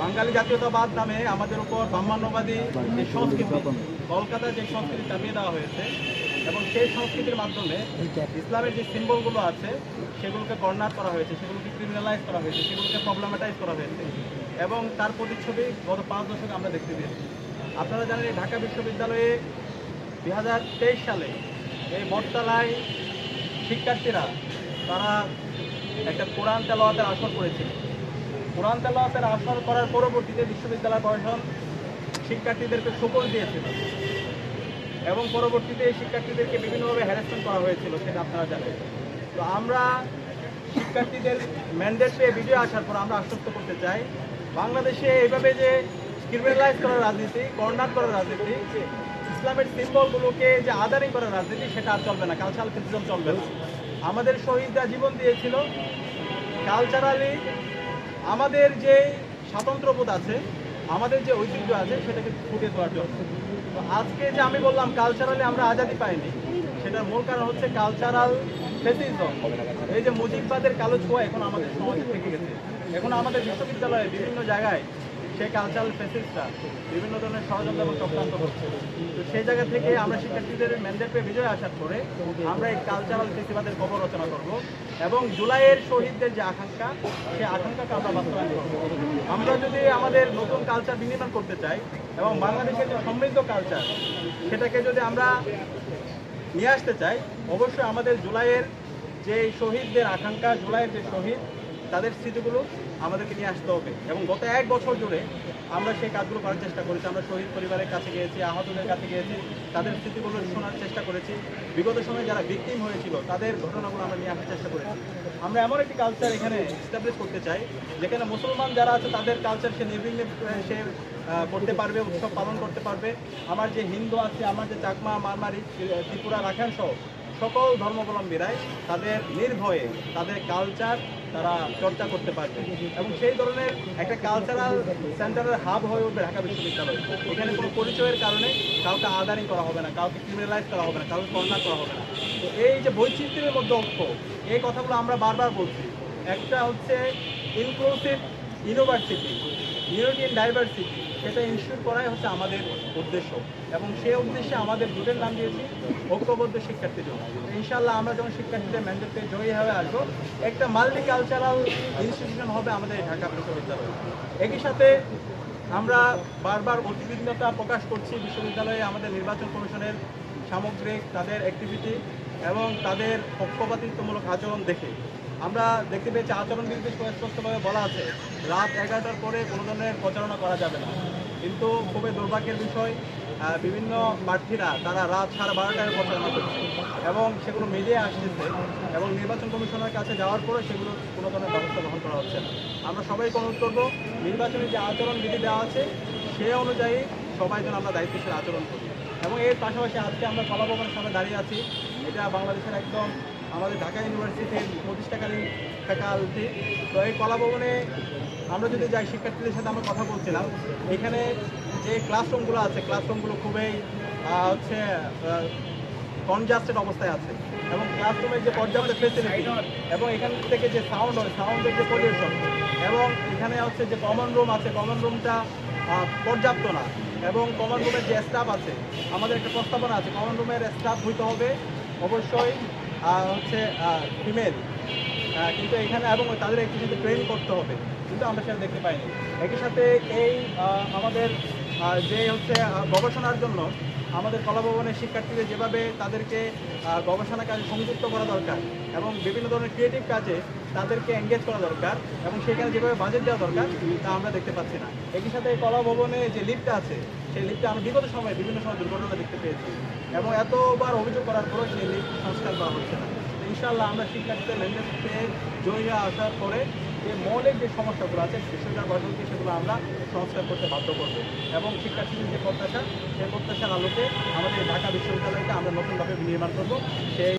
বাঙালি জাতীয়তাবাদ নামে আমাদের উপর ব্রাহ্মণ্যবাদী যে সংস্কৃতি, কলকাতার যে সংস্কৃতি চাপিয়ে দেওয়া হয়েছে এবং সেই সংস্কৃতির মাধ্যমে ইসলামের যে সিম্বলগুলো আছে, সেগুলোকে কর্নার করা হয়েছে, সেগুলোকে ক্রিমিনালাইজ করা হয়েছে, সেগুলোকে প্রবলেমেটাইজ করা হয়েছে এবং তার প্রতিচ্ছবি গত পাঁচ দশকে আমরা দেখতে পেয়েছি। আপনারা জানেন ঢাকা বিশ্ববিদ্যালয়ে দুই হাজার তেইশ সালে এই বটতলায় শিক্ষার্থীরা তারা একটা কোরআন তেলাওয়াতের আসর করেছিল। কোরআন তেলাওয়াতের আসর করার পরবর্তীতে বিশ্ববিদ্যালয় প্রশাসন শিক্ষার্থীদেরকে সকল দিয়েছিল এবং পরবর্তীতে শিক্ষার্থীদেরকে বিভিন্নভাবে হ্যারাসমেন্ট করা হয়েছিল, সেটা আপনারা জানেন। তো আমরা শিক্ষার্থীদের ম্যান্ডেট পেয়ে ভিডিও আসার পর আমরা আশ্বস্ত করতে চাই, বাংলাদেশে এইভাবে যে ক্রিমিনালাইজ করার রাজনীতি কর্নার করার রাজনীতি, ইসলামের সিম্বলগুলোকে যে আদারিং করার রাজনীতি, সেটা আর চলবে না কালচারাল ফেসিজম চলবে না। আমাদের শহীদরা জীবন দিয়েছিল কালচারালি আমাদের যে স্বাতন্ত্র্যবোধ আছে, আমাদের যে ঐতিহ্য আছে, সেটাকে ফুটে তোলার জন্য। তো আজকে যে আমি বললাম কালচারালি আমরা আজাদি পাইনি, সেটার মূল কারণ হচ্ছে কালচারাল ফেসিজম এই যে মুজিবাদের কালো ছোঁয়া এখন আমাদের সমাজে থেকে গেছে। এখন আমাদের বিশ্ববিদ্যালয়ে বিভিন্ন জায়গায় সেই কালচারাল ফেসিসটা বিভিন্ন ধরনের ষড়যন্ত্র এবং চক্রান্ত হচ্ছে তো সেই জায়গা থেকে আমরা শিক্ষার্থীদের ম্যান্ডেট পেয়ে বিজয় আসার পরে আমরা এই কালচারাল ফেসিবাদের খবর রচনা করব এবং জুলাইয়ের শহীদদের যে আকাঙ্ক্ষা, সেই আকাঙ্ক্ষাকে আমরা বাস্তবায়ন করব। আমরা যদি আমাদের নতুন কালচার বিনির্মাণ করতে চাই এবং বাংলাদেশের যে সমৃদ্ধ কালচার সেটাকে যদি আমরা নিয়ে আসতে চাই, অবশ্যই আমাদের জুলাইয়ের যে শহীদদের আকাঙ্ক্ষা, জুলাইয়ের যে শহীদ তাদের স্মৃতিগুলো আমাদেরকে নিয়ে আসতে হবে। এবং গত এক বছর জুড়ে আমরা সেই কাজগুলো করার চেষ্টা করেছি। আমরা শহীদ পরিবারের কাছে গিয়েছি, আহতদের কাছে গিয়েছি, তাদের স্মৃতিগুলো শোনার চেষ্টা করেছি। বিগত সময়ে যারা ভিকটিম হয়েছিল, তাদের ঘটনাগুলো আমরা নিয়ে আসার চেষ্টা করেছি। আমরা এমন একটি কালচার এখানে এস্টাবলিশ করতে চাই, যেখানে মুসলমান যারা আছে, তাদের কালচার সে নির্বিঘ্নে সে করতে পারবে, উৎসব পালন করতে পারবে। আমার যে হিন্দু আছে, আমার যে চাকমা, মারমারি, ত্রিপুরা রাখান সহ সকল ধর্মাবলম্বীরাই তাদের নির্ভয়ে, তাদের কালচার তারা চর্চা করতে পারবে। এবং সেই ধরনের একটা কালচারাল সেন্টারের হাব হয়ে উঠবে ঢাকা বিশ্ববিদ্যালয়। এখানে কোনো পরিচয়ের কারণে কাউকে আদারিং করা হবে না, কাউকে ক্রিমিনালাইজ করা হবে না, কাউকে কর্নার করা হবে না। তো এই যে বৈচিত্র্যের মধ্যে ঐক্য, এই কথাগুলো আমরা বারবার বলছি। একটা হচ্ছে inclusive university unity in diversity সেটা ইনস্টিটিউট করাই হচ্ছে আমাদের উদ্দেশ্য। এবং সেই উদ্দেশ্যে আমাদের দুটের নাম দিয়েছি, ঐক্যবদ্ধ শিক্ষার্থী জন্য ইনশাল্লাহ আমরা যখন শিক্ষার্থীদের ম্যান্ডেট জয়ী হয়ে আসব, একটা মাল্টি কালচারাল ইনস্টিটিউশন হবে আমাদের ঢাকা বিশ্ববিদ্যালয়। একই সাথে আমরা বারবার উদ্বিগ্নতা প্রকাশ করছি বিশ্ববিদ্যালয়ে আমাদের নির্বাচন কমিশনের সামগ্রিক তাদের অ্যাক্টিভিটি এবং তাদের পক্ষপাতিত্বমূলক আচরণ দেখে। আমরা দেখতে পেয়েছি আচরণ বিধি স্পষ্টভাবে বলা আছে, রাত এগারোটার পরে কোনো ধরনের প্রচারণা করা যাবে না। কিন্তু খুবই দুর্ভাগ্যের বিষয় বিভিন্ন প্রার্থীরা তারা রাত সাড়ে বারোটায় প্রচারণা করছে এবং সেগুলো মিডিয়া আসতেছে এবং নির্বাচন কমিশনের কাছে যাওয়ার পরে সেগুলো কোনো ধরনের ব্যবস্থা গ্রহণ করা হচ্ছে না। আমরা সবাই সবাইকে অনুরোধ করব নির্বাচনের যে আচরণ বিধি দেওয়া আছে, সে অনুযায়ী সবাই যেন আমরা দায়িত্বশীল আচরণ করি। এবং এর পাশাপাশি আজকে আমরা কলাভবনের সামনে দাঁড়িয়ে আছি। এটা বাংলাদেশের একদম আমাদের ঢাকা ইউনিভার্সিটির প্রতিষ্ঠাকালীন ফ্যাকাল্টি। তো এই কলাভবনে আমরা যদি যাই, শিক্ষার্থীদের সাথে আমরা কথা বলছিলাম। এখানে যে ক্লাসরুমগুলো আছে ক্লাসরুমগুলো খুবই হচ্ছে কনজাস্টেড অবস্থায় আছে। এবং ক্লাসরুমের যে পর্যাপ্ত ফেসিলিটি এবং এখান থেকে যে সাউন্ড হয় সাউন্ডের যে পলিউশন এবং এখানে হচ্ছে যে কমন রুম আছে কমন রুমটা পর্যাপ্ত না। এবং কমন রুমের যে স্টাফ আছে, আমাদের একটা প্রস্তাবনা আছে কমন রুমের স্টাফ হইতে হবে। অবশ্যই হচ্ছে ফিমেল কিন্তু এখানে এবং তাদের একই সাথে ট্রেন করতে হবে। কিন্তু আমরা সেটা দেখতে পাইনি। একই সাথে এই আমাদের যে হচ্ছে গবেষণার জন্য আমাদের কলাভবনের শিক্ষার্থীদের যেভাবে তাদেরকে গবেষণা কাজে সংযুক্ত করা দরকার এবং বিভিন্ন ধরনের ক্রিয়েটিভ কাজে তাদেরকে এঙ্গেজ করা দরকার এবং সেখানে যেভাবে বাজেট দেওয়া দরকার, তা আমরা দেখতে পাচ্ছি না। একই সাথে এই কলাভবনে যে লিফ্ট আছে, সেই লিফ্টে আমরা বিগত সময়ে বিভিন্ন সময় দুর্ঘটনা দেখতে পেয়েছি এবং এতবার অভিযোগ করার পরেও সেই লিফ্ট সংস্কার করা হচ্ছে না। তো ইনশাআল্লাহ আমরা শিক্ষার্থীদের লেনদেন পেয়ে জয়ী আসার পরে যে মৌলিক যে সমস্যাগুলো আছে বিশ্ববিদ্যালয় গঠনকে সেগুলো আমরা সংস্কার করতে বাধ্য করব। এবং শিক্ষার্থীদের যে প্রত্যাশা, সেই প্রত্যাশার আলোকে আমাদের ঢাকা বিশ্ববিদ্যালয়কে আমরা নতুনভাবে নির্মাণ করব। সেই